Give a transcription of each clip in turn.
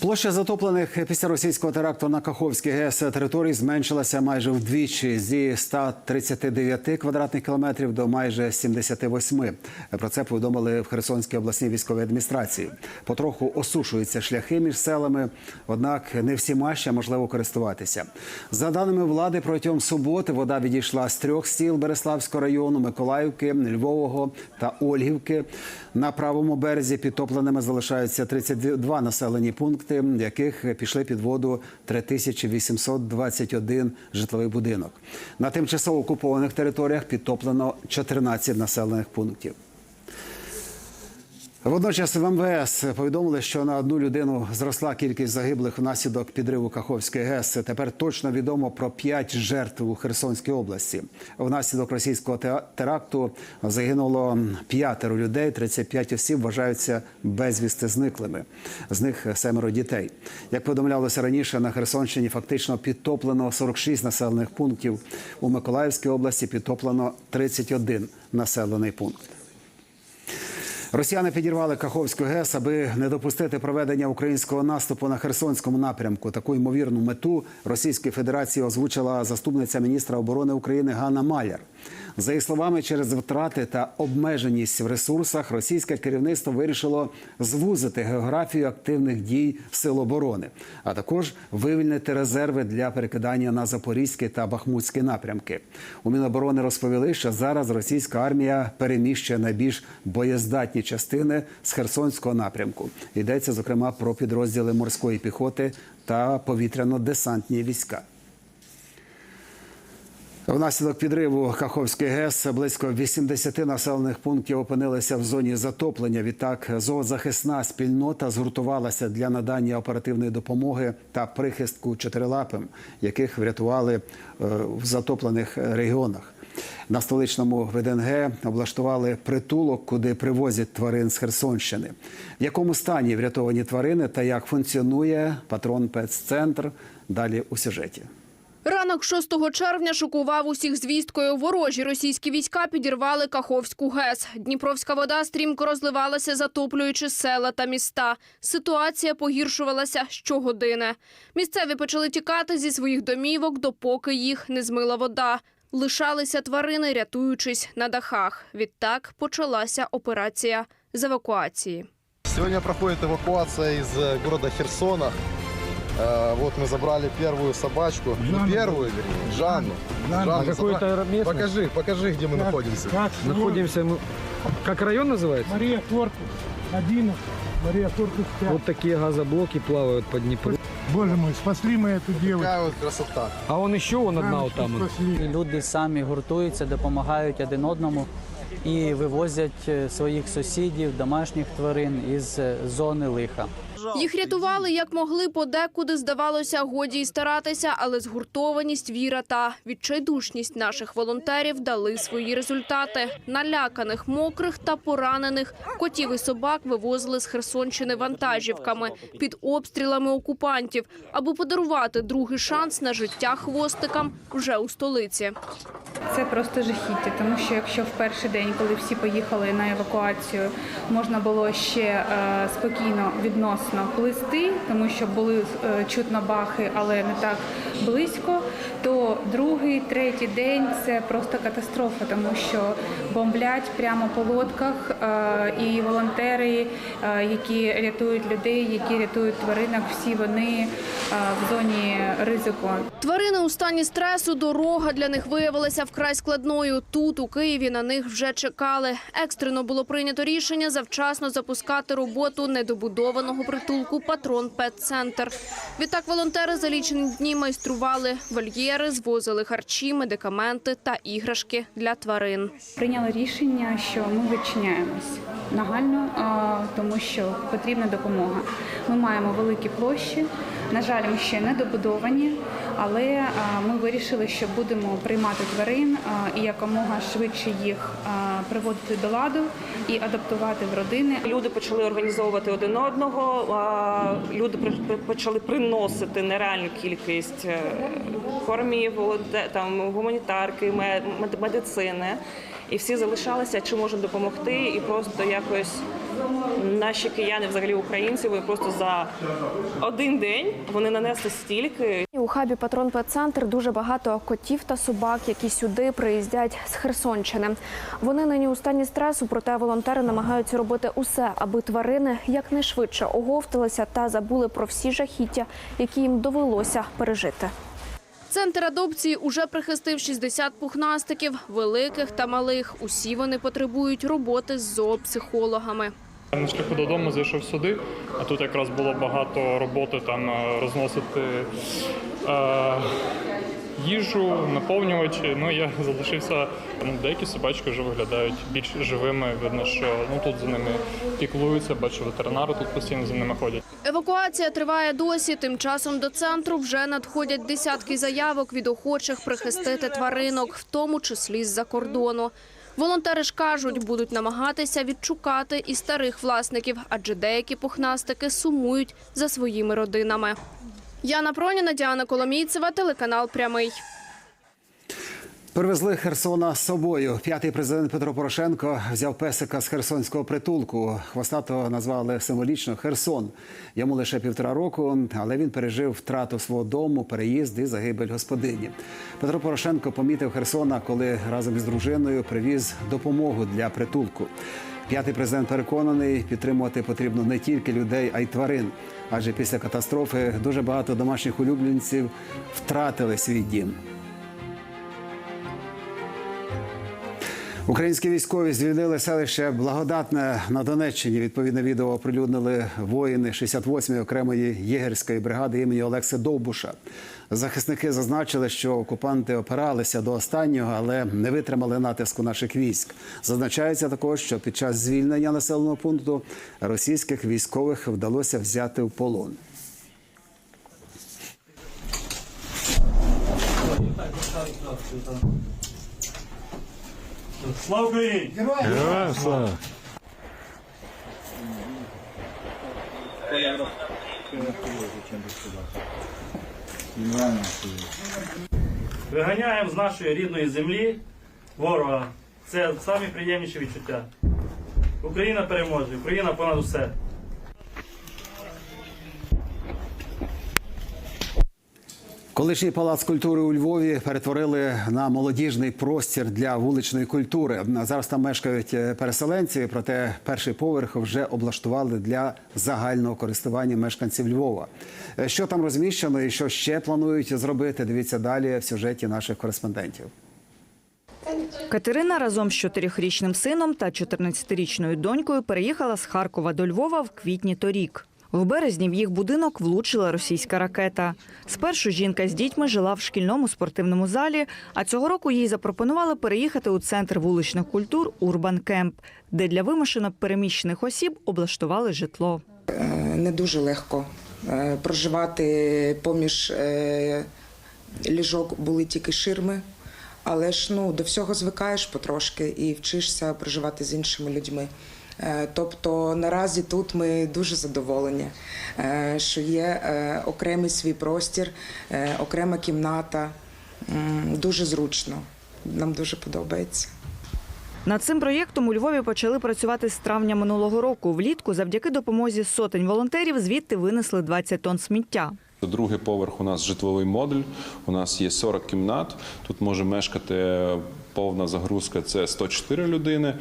Площа затоплених після російського теракту на Каховській ГЕС територій зменшилася майже вдвічі зі 139 квадратних кілометрів до майже 78. Про це повідомили в Херсонській обласній військовій адміністрації. Потроху осушуються шляхи між селами, однак не всіма ще можливо користуватися. За даними влади, протягом суботи вода відійшла з трьох сіл Береславського району, Миколаївки, Львового та Ольгівки. На правому березі підтопленими залишаються 32 населені пункти, в яких пішли під воду 3821 житловий будинок. На тимчасово окупованих територіях підтоплено 14 населених пунктів. Водночас в МВС повідомили, що на одну людину зросла кількість загиблих внаслідок підриву Каховської ГЕС. Тепер точно відомо про п'ять жертв у Херсонській області. Внаслідок російського теракту загинуло п'ятеро людей. 35 осіб вважаються безвісти зниклими. З них семеро дітей. Як повідомлялося раніше, на Херсонщині фактично підтоплено 46 населених пунктів. У Миколаївській області підтоплено 31 населений пункт. Росіяни підірвали Каховську ГЕС, аби не допустити проведення українського наступу на Херсонському напрямку. Таку ймовірну мету Російської Федерації озвучила заступниця міністра оборони України Ганна Маляр. За її словами, через втрати та обмеженість в ресурсах російське керівництво вирішило звузити географію активних дій сил оборони, а також вивільнити резерви для перекидання на Запорізький та Бахмутський напрямки. У Міноборони розповіли, що зараз російська армія переміщує найбільш боєздатні частини з Херсонського напрямку. Йдеться зокрема про підрозділи морської піхоти та повітряно-десантні війська. Внаслідок підриву Каховської ГЕС близько 80 населених пунктів опинилися в зоні затоплення. Відтак зоозахисна спільнота згуртувалася для надання оперативної допомоги та прихистку чотирилапим, яких врятували е, в затоплених регіонах. На столичному ВДНГ облаштували притулок, куди привозять тварин з Херсонщини. В якому стані врятовані тварини та як функціонує патрон Пеццентр? Далі у сюжеті. Ранок 6 червня шокував усіх звісткою. Ворожі російські війська підірвали Каховську ГЕС. Дніпровська вода стрімко розливалася, затоплюючи села та міста. Ситуація погіршувалася щогодини. Місцеві почали тікати зі своїх домівок, допоки їх не змила вода. Лишалися тварини, рятуючись на дахах. Відтак почалася операція з евакуації. Сегодня проходит эвакуация из э, города Херсона. Э, Вот мы забрали первую собачку. Ну, первую, вернее, Жанну. Жанну. А какую-то забра- местность? Покажи, покажи, где мы находимся. Как Находимся мы... Как район называется? Мария Корпус 11, Мария Корпус 5. Вот такие газоблоки плавают по Днепру. Боже мой, спасли мы эту девушку. Такая вот красота. А он еще, он одна вот Мамочку там. он. спасли. Люди самі гуртуються, допомагають один одному і вивозять е, своїх сусідів, домашніх тварин із е, зони лиха. Їх рятували як могли, подекуди здавалося, годі й старатися, але згуртованість, віра та відчайдушність наших волонтерів дали свої результати. Наляканих, мокрих та поранених котів і собак вивозили з Херсонщини вантажівками під обстрілами окупантів, аби подарувати другий шанс на життя хвостикам вже у столиці. Це просто жахіття, тому що якщо в перший день, коли всі поїхали на евакуацію, можна було ще е, спокійно відносно плисти, тому що були е, чутно бахи, але не так близько, то другий, третій день це просто катастрофа, тому що бомблять прямо по лодках, е, і волонтери, е, які рятують людей, які рятують тваринок, всі вони е, в зоні ризику. Тварини у стані стресу, дорога для них виявилася вкрай складною. Тут, у Києві, на них вже чекали. Екстрено було прийнято рішення завчасно запускати роботу недобудованого притулку «Патрон Пет-центр». Відтак волонтери за лічені дні майстрували вольєри, звозили харчі, медикаменти та іграшки для тварин. Прийняли рішення, що ми відчиняємось нагально, тому що потрібна допомога. Ми маємо великі площі. На жаль, ми ще не добудовані, але ми вирішили, що будемо приймати тварин і якомога швидше їх приводити до ладу і адаптувати в родини. Люди почали організовувати один одного. Люди почали приносити нереальну кількість е, кормів, там гуманітарки, ме- медицини. І всі залишалися, чи можуть допомогти, і просто якось наші кияни, взагалі українці, вони просто за один день вони нанесли стільки У хабі Патрон Пет-центр дуже багато котів та собак, які сюди приїздять з Херсонщини. Вони нині у стані стресу, проте волонтери намагаються робити усе, аби тварини якнайшвидше оговталися та забули про всі жахіття, які їм довелося пережити. Центр адопції уже прихистив 60 пухнастиків, великих та малих. Усі вони потребують роботи з зоопсихологами. На шляху додому зайшов сюди, а тут якраз було багато роботи там е, розносити їжу, наповнювачі. Ну я залишився. Ну, деякі собачки вже виглядають більш живими. Видно, що ну тут за ними піклуються. Бачу, ветеринари тут постійно за ними ходять. Евакуація триває досі. Тим часом до центру вже надходять десятки заявок від охочих прихистити тваринок, в тому числі з-за кордону. Волонтери ж кажуть, будуть намагатися відшукати і старих власників, адже деякі пухнастики сумують за своїми родинами. Яна Проніна, Діана Коломійцева, телеканал Прямий. Привезли Херсона з собою. П'ятий президент Петро Порошенко взяв песика з херсонського притулку. Хвостатого назвали символічно Херсон. Йому лише півтора року, але він пережив втрату свого дому, переїзд і загибель господині. Петро Порошенко помітив Херсона, коли разом із дружиною привіз допомогу для притулку. П'ятий президент переконаний, підтримувати потрібно не тільки людей, а й тварин. Адже після катастрофи дуже багато домашніх улюбленців втратили свій дім. Українські військові звільнили селище Благодатне на Донеччині. Відповідне відео оприлюднили воїни 68-ї окремої єгерської бригади імені Олекси Довбуша. Захисники зазначили, що окупанти опиралися до останнього, але не витримали натиску наших військ. Зазначається також, що під час звільнення населеного пункту російських військових вдалося взяти в полон. Слава Україні! Виганяємо з нашої рідної землі ворога. Це найприємніші відчуття. Україна переможе, Україна понад усе. Колишній палац культури у Львові перетворили на молодіжний простір для вуличної культури. Зараз там мешкають е, переселенці, проте перший поверх вже облаштували для загального користування мешканців Львова. Е, Що там розміщено і що ще планують зробити? Дивіться далі в сюжеті наших кореспондентів. Катерина разом з чотирьохрічним сином та 14-річною донькою переїхала з Харкова до Львова в квітні торік. В березні в їх будинок влучила російська ракета. Спершу жінка з дітьми жила в шкільному спортивному залі, а цього року їй запропонували переїхати у центр вуличних культур Урбан Кемп, де для вимушено переміщених осіб облаштували житло. Е, не дуже легко. Е, Проживати поміж е, ліжок були тільки ширми, але ж ну, до всього звикаєш потрошки і вчишся проживати з іншими людьми. Е, Тобто наразі тут ми дуже задоволені, е, що є е, окремий свій простір, окрема кімната. Дуже зручно. Нам дуже подобається. Над цим проєктом у Львові почали працювати з травня минулого року. Влітку завдяки допомозі сотень волонтерів звідти винесли 20 тонн сміття. Другий поверх у нас житловий модуль. У нас є 40 кімнат. Тут може мешкати повна загрузка це 104 людини.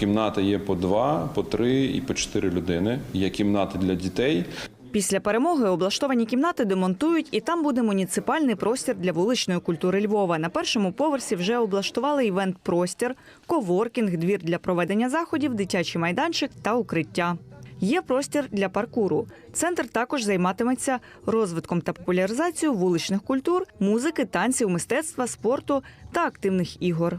Кімнати є по два, по три і по чотири людини. Є кімнати для дітей. Після перемоги облаштовані кімнати демонтують, і там буде муніципальний простір для вуличної культури Львова. На першому поверсі вже облаштували івент-простір, коворкінг, двір для проведення заходів, дитячий майданчик та укриття. Є простір для паркуру. Центр також займатиметься розвитком та популяризацією вуличних культур, музики, танців, мистецтва, спорту та активних ігор.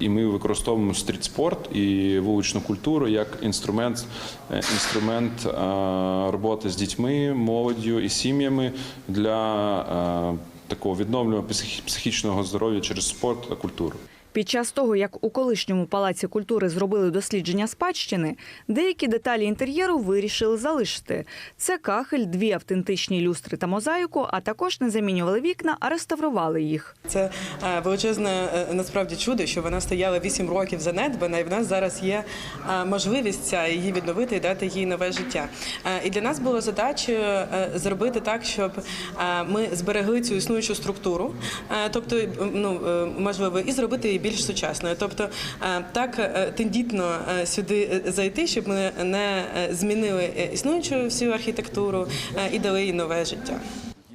І ми використовуємо стрітспорт і вуличну культуру як інструмент, е, інструмент е, роботи з дітьми, молоддю і сім'ями для е, такого відновлення психічного здоров'я через спорт та культуру. Під час того, як у колишньому палаці культури зробили дослідження спадщини, деякі деталі інтер'єру вирішили залишити. Це кахель, дві автентичні люстри та мозаїку, а також не замінювали вікна, а реставрували їх. Це е, величезне е, насправді чудо, що вона стояла 8 років занедбана, і в нас зараз є е, можливість ця її відновити і дати їй нове життя. І для нас було задачею зробити так, щоб ми зберегли цю існуючу структуру, тобто ну можливо, і зробити її більш сучасною. Тобто е, так е, тендітно е, сюди зайти, щоб ми не змінили існуючу всю архітектуру і дали їй нове життя.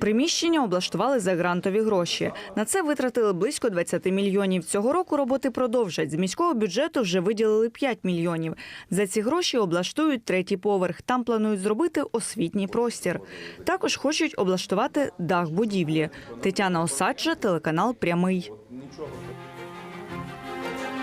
Приміщення облаштували за грантові гроші. На це витратили близько 20 мільйонів. Цього року роботи продовжать. З міського бюджету вже виділили 5 мільйонів. За ці гроші облаштують третій поверх. Там планують зробити освітній простір. Також хочуть облаштувати дах будівлі. Тетяна Осаджа, телеканал Прямий.